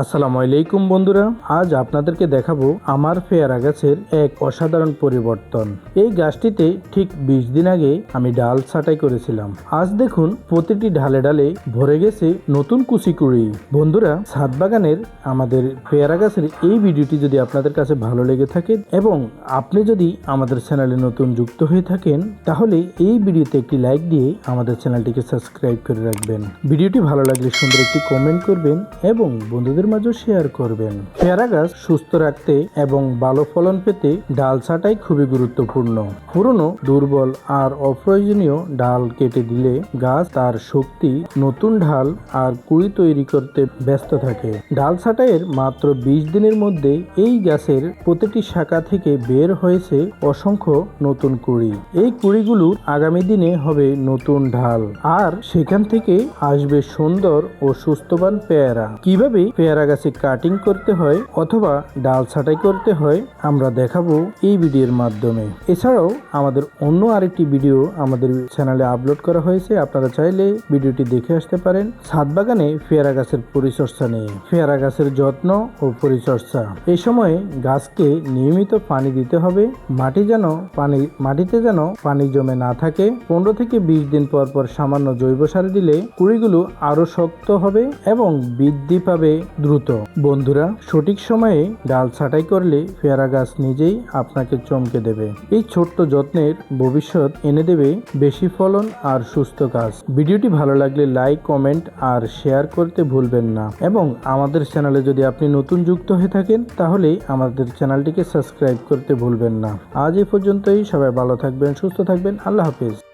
আসসালামু আলাইকুম বন্ধুরা, আজ আপনাদেরকে দেখাবো আমার পেয়ারা গাছের এক অসাধারণ পরিবর্তন। এই গাছটিতে ঠিক বিশ দিন আগে আমি ডাল ছাঁটাই করেছিলাম। আজ দেখুন, প্রতিটি ঢালে ঢালে ভরে গেছে নতুন কুচিকুড়ি। বন্ধুরা, ছাদ বাগানের আমাদের পেয়ারা গাছের এই ভিডিওটি যদি আপনাদের কাছে ভালো লেগে থাকে এবং আপনি যদি আমাদের চ্যানেলে নতুন যুক্ত হয়ে থাকেন, তাহলে এই ভিডিওতে একটি লাইক দিয়ে আমাদের চ্যানেলটিকে সাবস্ক্রাইব করে রাখবেন। ভিডিওটি ভালো লাগলে সুন্দর একটি কমেন্ট করবেন এবং বন্ধুদের মাঝে শেয়ার করবেন। পেয়ারা গাছ সুস্থ রাখতে এবং ভালো ফলন পেতে ডাল ছাঁটাই খুবই গুরুত্বপূর্ণ। পুরনো, দুর্বল আর অপ্রয়োজনীয় ডাল কেটে দিলে গাছ তার শক্তি, নতুন ঢাল আর কুড়ি তৈরি করতে ব্যস্ত থাকে। ডাল ছাঁটাইয়ের মাত্র বিশ দিনের মধ্যে এই গাছের প্রতিটি শাখা থেকে বের হয়েছে অসংখ্য নতুন কুড়ি। এই কুড়িগুলো আগামী দিনে হবে নতুন ঢাল। আর সেখান থেকে আসবে সুন্দর ও সুস্থবান পেয়ারা। কীভাবে পেয়ারা গাছে কাটিং করতে হয় অথবা ডাল ছাঁটাই করতে হয়, আমরা দেখাবো এই ভিডিওর মাধ্যমে। এছাড়াও আমাদের অন্য আরেকটি ভিডিও আমাদের চ্যানেলে আপলোড করা হয়েছে, আপনারা চাইলে ভিডিওটি দেখে আসতে পারেন। ছাদ বাগানে পেয়ারা গাছের পরিচর্যা নিয়ে পেয়ারা গাছের যত্ন ও পরিচর্যা। এই সময়ে গাছকে নিয়মিত পানি দিতে হবে, মাটি যেন পানি, মাটিতে যেন পানি জমে না থাকে। পনেরো থেকে বিশ দিন পর পর সামান্য জৈব সার দিলে কুড়িগুলো আরও শক্ত হবে এবং বৃদ্ধি পাবে দ্রুত। বন্ধুরা, সঠিক সময়ে ডাল ছাঁটাই করলে পেয়ারা গাছ নিজেই আপনাকে চমকে দেবে। এই ছোট্ট যত্নের ভবিষ্যৎ এনে দেবে বেশি ফলন আর সুস্থ গাছ। ভিডিওটি ভালো লাগলে লাইক, কমেন্ট আর শেয়ার করতে ভুলবেন না। এবং আমাদের চ্যানেলে যদি আপনি নতুন যুক্ত হয়ে থাকেন, তাহলে আমাদের চ্যানেলটিকে সাবস্ক্রাইব করতে ভুলবেন না। আজ এই পর্যন্তই। সবাই ভালো থাকবেন, সুস্থ থাকবেন। আল্লাহ হাফিজ।